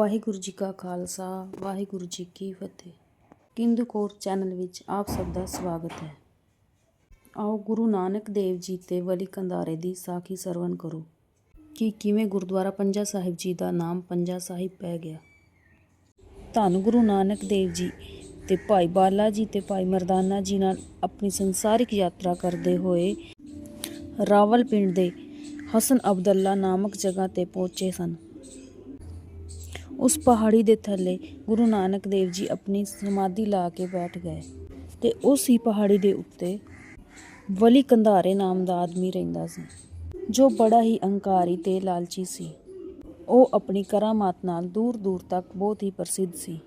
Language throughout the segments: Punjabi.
ਵਾਹਿਗੁਰੂ ਜੀ ਕਾ ਖਾਲਸਾ, ਵਾਹਿਗੁਰੂ ਜੀ ਕੀ ਫਤਿਹ। ਕਿੰਦੂ ਕੌਰ ਚੈਨਲ ਵਿੱਚ ਆਪ ਸਭ ਦਾ ਸਵਾਗਤ ਹੈ। ਆਓ ਗੁਰੂ ਨਾਨਕ ਦੇਵ ਜੀ ਤੇ ਵਲੀ ਕੰਧਾਰੇ ਦੀ ਸਾਖੀ ਸਰਵਨ ਕਰੋ। ਕਿ ਕਿਵੇਂ ਗੁਰਦੁਆਰਾ ਪੰਜਾ ਸਾਹਿਬ ਜੀ ਦਾ ਨਾਮ ਪੰਜਾ ਸਾਹਿਬ ਪੈ ਗਿਆ। ਧੰਨ ਗੁਰੂ ਨਾਨਕ ਦੇਵ ਜੀ ਤੇ ਭਾਈ ਬਾਲਾ ਜੀ ਤੇ ਭਾਈ ਮਰਦਾਨਾ ਜੀ ਨਾਲ ਆਪਣੀ ਸੰਸਾਰਿਕ ਯਾਤਰਾ ਕਰਦੇ ਹੋਏ ਰਾਵਲਪਿੰਡ ਦੇ ਹਸਨ ਅਬਦੁੱਲਾ ਨਾਮਕ ਜਗ੍ਹਾ ਤੇ ਪਹੁੰਚੇ ਸਨ। ਉਸ ਪਹਾੜੀ ਦੇ ਥੱਲੇ ਗੁਰੂ ਨਾਨਕ ਦੇਵ ਜੀ ਆਪਣੀ ਸਮਾਧੀ ਲਾ ਕੇ ਬੈਠ ਗਏ ਤੇ ਉਸ ਹੀ ਪਹਾੜੀ ਦੇ ਉੱਤੇ ਵਲੀ ਕੰਧਾਰੇ ਨਾਮ ਦਾ ਆਦਮੀ ਰਹਿੰਦਾ ਸੀ, ਜੋ ਬੜਾ ਹੀ ਅਹੰਕਾਰੀ ਤੇ ਲਾਲਚੀ ਸੀ। ਉਹ ਆਪਣੀ ਕਰਾਮਾਤ ਨਾਲ ਦੂਰ ਦੂਰ ਤੱਕ ਬਹੁਤ ਹੀ ਪ੍ਰਸਿੱਧ ਸੀ।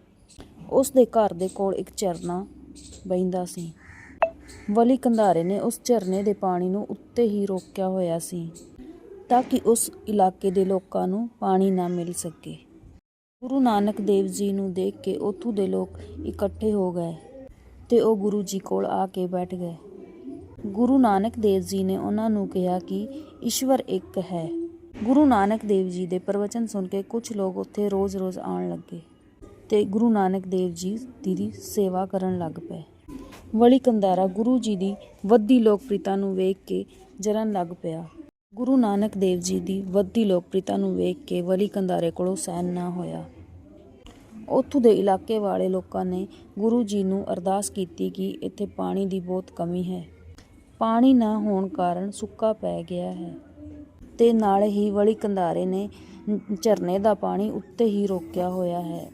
ਉਸ ਦੇ ਘਰ ਦੇ ਕੋਲ ਇੱਕ ਝਰਨਾ ਬਹਿੰਦਾ ਸੀ। ਵਲੀ ਕੰਧਾਰੇ ਨੇ ਉਸ ਝਰਨੇ ਦੇ ਪਾਣੀ ਨੂੰ ਉੱਤੇ ਹੀ ਰੋਕਿਆ ਹੋਇਆ ਸੀ, ਤਾਂ ਕਿ ਉਸ ਇਲਾਕੇ ਦੇ ਲੋਕਾਂ ਨੂੰ ਪਾਣੀ ਨਾ ਮਿਲ ਸਕੇ। ਗੁਰੂ ਨਾਨਕ ਦੇਵ ਜੀ ਨੂੰ ਦੇਖ ਕੇ ਉੱਥੋਂ ਦੇ ਲੋਕ ਇਕੱਠੇ ਹੋ ਗਏ ਤੇ ਉਹ ਗੁਰੂ ਜੀ ਕੋਲ ਆ ਕੇ ਬੈਠ ਗਏ। ਗੁਰੂ ਨਾਨਕ ਦੇਵ ਜੀ ਨੇ ਉਹਨਾਂ ਨੂੰ ਕਿਹਾ ਕਿ ਈਸ਼ਵਰ ਇੱਕ ਹੈ। ਗੁਰੂ ਨਾਨਕ ਦੇਵ ਜੀ ਦੇ ਪ੍ਰਵਚਨ ਸੁਣ ਕੇ ਕੁਝ ਲੋਕ ਉੱਥੇ ਰੋਜ਼-ਰੋਜ਼ ਆਉਣ ਲੱਗੇ ਤੇ ਗੁਰੂ ਨਾਨਕ ਦੇਵ ਜੀ ਦੀ ਸੇਵਾ ਕਰਨ ਲੱਗ ਪਏ। ਵਲੀ ਕੰਦਾਰਾ ਗੁਰੂ ਜੀ ਦੀ ਵੱਧਦੀ ਲੋਕਪ੍ਰਿਯਤਾ ਨੂੰ ਵੇਖ ਕੇ ਜਰਨ ਲੱਗ ਪਿਆ। ਗੁਰੂ ਨਾਨਕ ਦੇਵ ਜੀ ਦੀ ਵੱਧਦੀ ਲੋਕਪ੍ਰਿਯਤਾ ਨੂੰ ਵੇਖ ਕੇ ਵਲੀ ਕੰਧਾਰੇ ਕੋਲੋਂ ਸਹਿਨ ਨਾ ਹੋਇਆ। ਉੱਥੋਂ ਦੇ ਇਲਾਕੇ ਵਾਲੇ ਲੋਕਾਂ ਨੇ ਗੁਰੂ ਜੀ ਨੂੰ ਅਰਦਾਸ ਕੀਤੀ ਕਿ ਇੱਥੇ ਪਾਣੀ ਦੀ ਬਹੁਤ ਕਮੀ ਹੈ। ਪਾਣੀ ਨਾ ਹੋਣ ਕਾਰਨ ਸੁੱਕਾ ਪੈ ਗਿਆ ਹੈ ਤੇ ਨਾਲ ਹੀ ਵਲੀ ਕੰਧਾਰੇ ਨੇ ਝਰਨੇ ਦਾ ਪਾਣੀ ਉੱਤੇ ਹੀ ਰੋਕਿਆ ਹੋਇਆ ਹੈ।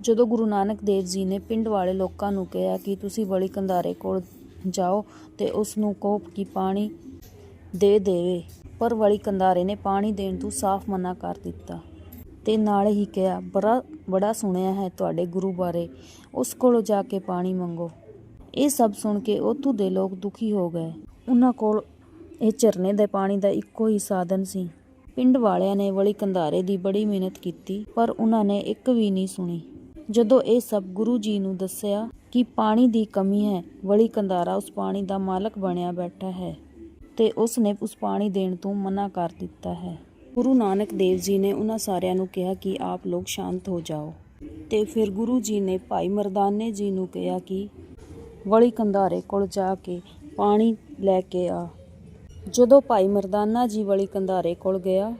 ਜਦੋਂ ਗੁਰੂ ਨਾਨਕ ਦੇਵ ਜੀ ਨੇ ਪਿੰਡ ਵਾਲੇ ਲੋਕਾਂ ਨੂੰ ਕਿਹਾ ਕਿ ਤੁਸੀਂ ਵਲੀ ਕੰਧਾਰੇ ਕੋਲ ਜਾਓ ਤੇ ਉਸ ਨੂੰ ਕਹੋ ਕਿ ਪਾਣੀ ਦੇ ਦੇਵੇ, ਪਰ ਵਲੀ ਕੰਧਾਰੇ ਨੇ ਪਾਣੀ ਦੇਣ ਤੋਂ ਸਾਫ਼ ਮਨਾ ਕਰ ਦਿੱਤਾ। ਤੇ ਨਾਲ ਹੀ ਕਿਹਾ, ਬੜਾ ਬੜਾ ਸੁਣਿਆ ਹੈ ਤੁਹਾਡੇ ਗੁਰੂ ਬਾਰੇ, ਉਸ ਕੋਲੋਂ ਜਾ ਕੇ ਪਾਣੀ ਮੰਗੋ। ਇਹ ਸਭ ਸੁਣ ਕੇ ਉੱਥੋਂ ਦੇ ਲੋਕ ਦੁਖੀ ਹੋ ਗਏ। ਉਹਨਾਂ ਕੋਲ ਇਹ ਝਰਨੇ ਦੇ ਪਾਣੀ ਦਾ ਇੱਕੋ ਹੀ ਸਾਧਨ ਸੀ। ਪਿੰਡ ਵਾਲਿਆਂ ਨੇ ਵਲੀ ਕੰਧਾਰੇ ਦੀ ਬੜੀ ਮਿਹਨਤ ਕੀਤੀ, ਪਰ ਉਹਨਾਂ ਨੇ ਇੱਕ ਵੀ ਨਹੀਂ ਸੁਣੀ। ਜਦੋਂ ਇਹ ਸਭ ਗੁਰੂ ਜੀ ਨੂੰ ਦੱਸਿਆ ਕਿ ਪਾਣੀ ਦੀ ਕਮੀ ਹੈ, ਵਲੀ ਕੰਧਾਰਾ ਉਸ ਪਾਣੀ ਦਾ ਮਾਲਕ ਬਣਿਆ ਬੈਠਾ ਹੈ। ਤੇ ਉਸ ਨੇ ਉਸ ਪਾਣੀ ਦੇਣ ਤੋਂ ਮਨਾ ਕਰ ਦਿੱਤਾ ਹੈ। ਗੁਰੂ ਨਾਨਕ ਦੇਵ ਜੀ ਨੇ ਉਹਨਾਂ ਸਾਰਿਆਂ ਨੂੰ ਕਿਹਾ ਕਿ ਆਪ ਲੋਕ ਸ਼ਾਂਤ ਹੋ ਜਾਓ। ਤੇ ਫਿਰ ਗੁਰੂ ਜੀ ਨੇ ਭਾਈ ਮਰਦਾਨੇ ਜੀ ਨੂੰ ਕਿਹਾ ਕਿ ਵਲੀ ਕੰਧਾਰੇ ਕੋਲ ਜਾ ਕੇ ਪਾਣੀ ਲੈ ਕੇ ਆ। ਜਦੋਂ ਭਾਈ ਮਰਦਾਨਾ ਜੀ ਵਲੀ ਕੰਧਾਰੇ ਕੋਲ ਗਿਆ,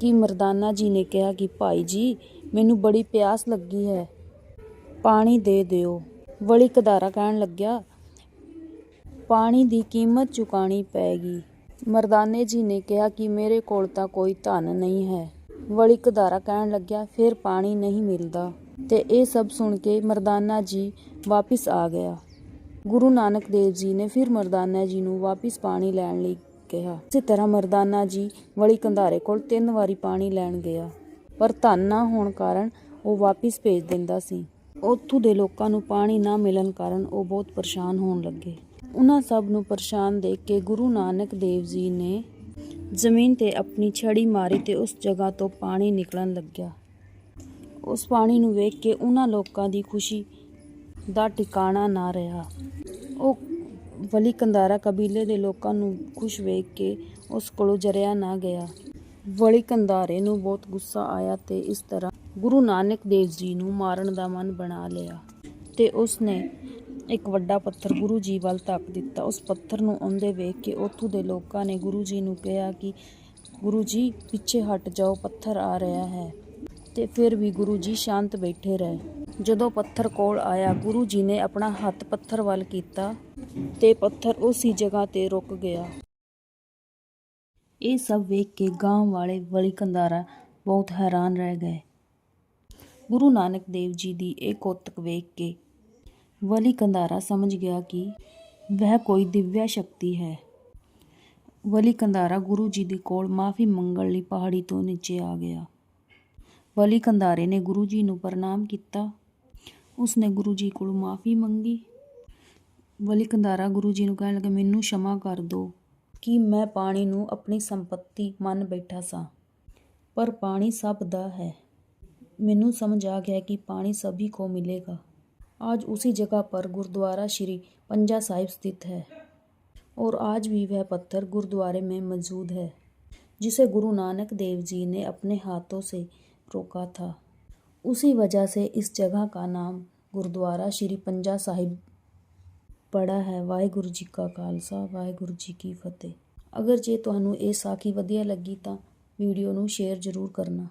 ਕਿ ਮਰਦਾਨਾ ਜੀ ਨੇ ਕਿਹਾ ਕਿ ਭਾਈ ਜੀ, ਮੈਨੂੰ ਬੜੀ ਪਿਆਸ ਲੱਗੀ ਹੈ, ਪਾਣੀ ਦੇ ਦਿਓ। ਵਲੀ ਕੰਧਾਰਾ ਕਹਿਣ ਲੱਗਿਆ ਪਾਣੀ ਦੀ ਕੀਮਤ ਚੁਕਾਣੀ ਪੈਗੀ। ਮਰਦਾਨੇ ਜੀ ਨੇ ਕਿਹਾ ਕਿ ਮੇਰੇ ਕੋਲ ਤਾਂ ਕੋਈ ਧਨ ਨਹੀਂ ਹੈ। ਵਲੀ ਕੰਧਾਰਾ ਕਹਿਣ ਲੱਗਿਆ, ਫਿਰ ਪਾਣੀ ਨਹੀਂ ਮਿਲਦਾ। ਤੇ ਇਹ ਸਭ ਸੁਣ ਕੇ ਮਰਦਾਨਾ ਜੀ ਵਾਪਿਸ ਆ ਗਿਆ। ਗੁਰੂ ਨਾਨਕ ਦੇਵ ਜੀ ਨੇ ਫਿਰ ਮਰਦਾਨਾ ਜੀ ਨੂੰ ਵਾਪਿਸ ਪਾਣੀ ਲੈਣ ਲਈ ਕਿਹਾ। ਇਸੇ ਤਰ੍ਹਾਂ ਮਰਦਾਨਾ ਜੀ ਵਲੀ ਕੰਧਾਰੇ ਕੋਲ ਤਿੰਨ ਵਾਰੀ ਪਾਣੀ ਲੈਣ ਗਿਆ। ਪਰ ਧਨ ਨਾ ਹੋਣ ਕਾਰਨ ਉਹ ਵਾਪਿਸ ਭੇਜ ਦਿੰਦਾ ਸੀ। ਉੱਥੋਂ ਦੇ ਲੋਕਾਂ ਨੂੰ ਪਾਣੀ ਨਾ ਮਿਲਣ ਕਾਰਨ ਉਹ ਬਹੁਤ ਪਰੇਸ਼ਾਨ ਹੋਣ ਲੱਗੇ। ਉਹਨਾਂ ਸਭ ਨੂੰ ਪਰੇਸ਼ਾਨ ਦੇਖ ਕੇ ਗੁਰੂ ਨਾਨਕ ਦੇਵ ਜੀ ਨੇ ਜ਼ਮੀਨ ਤੇ ਆਪਣੀ ਛੜੀ ਮਾਰੀ ਤੇ ਉਸ ਜਗ੍ਹਾ ਤੋਂ ਪਾਣੀ ਨਿਕਲਣ ਲੱਗਿਆ। ਉਸ ਪਾਣੀ ਨੂੰ ਵੇਖ ਕੇ ਉਹਨਾਂ ਲੋਕਾਂ ਦੀ ਖੁਸ਼ੀ ਦਾ ਟਿਕਾਣਾ ਨਾ ਰਿਹਾ। ਉਹ ਵਲੀ ਕੰਦਾਰਾ ਕਬੀਲੇ ਦੇ ਲੋਕਾਂ ਨੂੰ ਖੁਸ਼ ਵੇਖ ਕੇ ਉਸ ਕੋਲੋਂ ਜਰਿਆ ਨਾ ਗਿਆ। ਵਲੀ ਕੰਦਾਰੇ ਨੂੰ ਬਹੁਤ ਗੁੱਸਾ ਆਇਆ ਤੇ ਇਸ ਤਰ੍ਹਾਂ ਗੁਰੂ ਨਾਨਕ ਦੇਵ ਜੀ ਨੂੰ ਮਾਰਨ ਦਾ ਮਨ ਬਣਾ ਲਿਆ ਤੇ ਉਸ ਨੇ ਇੱਕ ਵੱਡਾ ਪੱਥਰ ਗੁਰੂ ਜੀ ਵੱਲ ਧੱਕ ਦਿੱਤਾ। ਉਸ ਪੱਥਰ ਨੂੰ ਆਉਂਦੇ ਵੇਖ ਕੇ ਉੱਥੋਂ ਦੇ ਲੋਕਾਂ ਨੇ ਗੁਰੂ ਜੀ ਨੂੰ ਕਿਹਾ ਕਿ ਗੁਰੂ ਜੀ, ਪਿੱਛੇ ਹਟ ਜਾਓ, ਪੱਥਰ ਆ ਰਿਹਾ ਹੈ। ਤੇ ਫਿਰ ਵੀ ਗੁਰੂ ਜੀ ਸ਼ਾਂਤ ਬੈਠੇ ਰਹੇ। ਜਦੋਂ ਪੱਥਰ ਕੋਲ ਆਇਆ, ਗੁਰੂ ਜੀ ਨੇ ਆਪਣਾ ਹੱਥ ਪੱਥਰ ਵੱਲ ਕੀਤਾ ਤੇ ਪੱਥਰ ਉਸੇ ਜਗ੍ਹਾ ਤੇ ਰੁਕ ਗਿਆ। ਇਹ ਸਭ ਵੇਖ ਕੇ ਗਾਂਵ ਵਾਲੇ ਵਲੀ ਕੰਦਾਰਾ ਬਹੁਤ ਹੈਰਾਨ ਰਹਿ ਗਏ। ਗੁਰੂ ਨਾਨਕ ਦੇਵ ਜੀ ਦੀ ਇਹ ਕੋਤਕ ਵੇਖ ਕੇ ਵਲੀ ਕੰਦਾਰਾ ਸਮਝ ਗਿਆ ਕਿ ਵਹ ਕੋਈ ਦਿਵਿਆ ਸ਼ਕਤੀ ਹੈ ਵਲੀ ਕੰਦਾਰਾ ਗੁਰੂ ਜੀ ਦੇ ਕੋਲ ਮਾਫੀ ਮੰਗਣ ਲਈ ਪਹਾੜੀ ਤੋਂ ਨੀਚੇ ਆ ਗਿਆ ਵਲੀ ਕੰਦਾਰੇ ਨੇ ਗੁਰੂ ਜੀ ਨੂੰ ਪ੍ਰਣਾਮ ਕੀਤਾ ਉਸਨੇ ਗੁਰੂ ਜੀ ਕੋਲੋਂ ਮਾਫੀ ਮੰਗੀ ਵਲੀ ਕੰਦਾਰਾ ਗੁਰੂ ਜੀ ਨੂੰ ਕਹਿਣ ਲੱਗਾ ਮੈਨੂੰ क्षमा ਕਰ ਦਿਓ ਕਿ ਮੈਂ ਪਾਣੀ ਨੂੰ ਆਪਣੀ ਸੰਪਤੀ ਮੰਨ ਬੈਠਾ ਸਾਂ ਪਰ ਪਾਣੀ ਸਭ ਦਾ ਹੈ ਮੈਨੂੰ ਸਮਝ ਆ ਗਿਆ कि पानी सभी को मिलेगा आज उसी जगह पर गुरुद्वारा श्री पंजा साहिब स्थित है और आज भी वह पत्थर गुरुद्वारे में मौजूद है जिसे गुरु नानक देव जी ने अपने हाथों से रोका था उसी वजह से इस जगह का नाम गुरुद्वारा श्री पंजा साहिब ਪੜਾ ਹੈ ਵਾਹਿਗੁਰੂ ਜੀ ਕਾ ਖਾਲਸਾ ਵਾਹਿਗੁਰੂ ਜੀ ਕੀ ਫਤਿਹ ਅਗਰ ਜੇ ਤੁਹਾਨੂੰ ਇਹ ਸਾਖੀ ਵਧੀਆ ਲੱਗੀ ਤਾਂ ਵੀਡੀਓ ਨੂੰ ਸ਼ੇਅਰ ਜ਼ਰੂਰ ਕਰਨਾ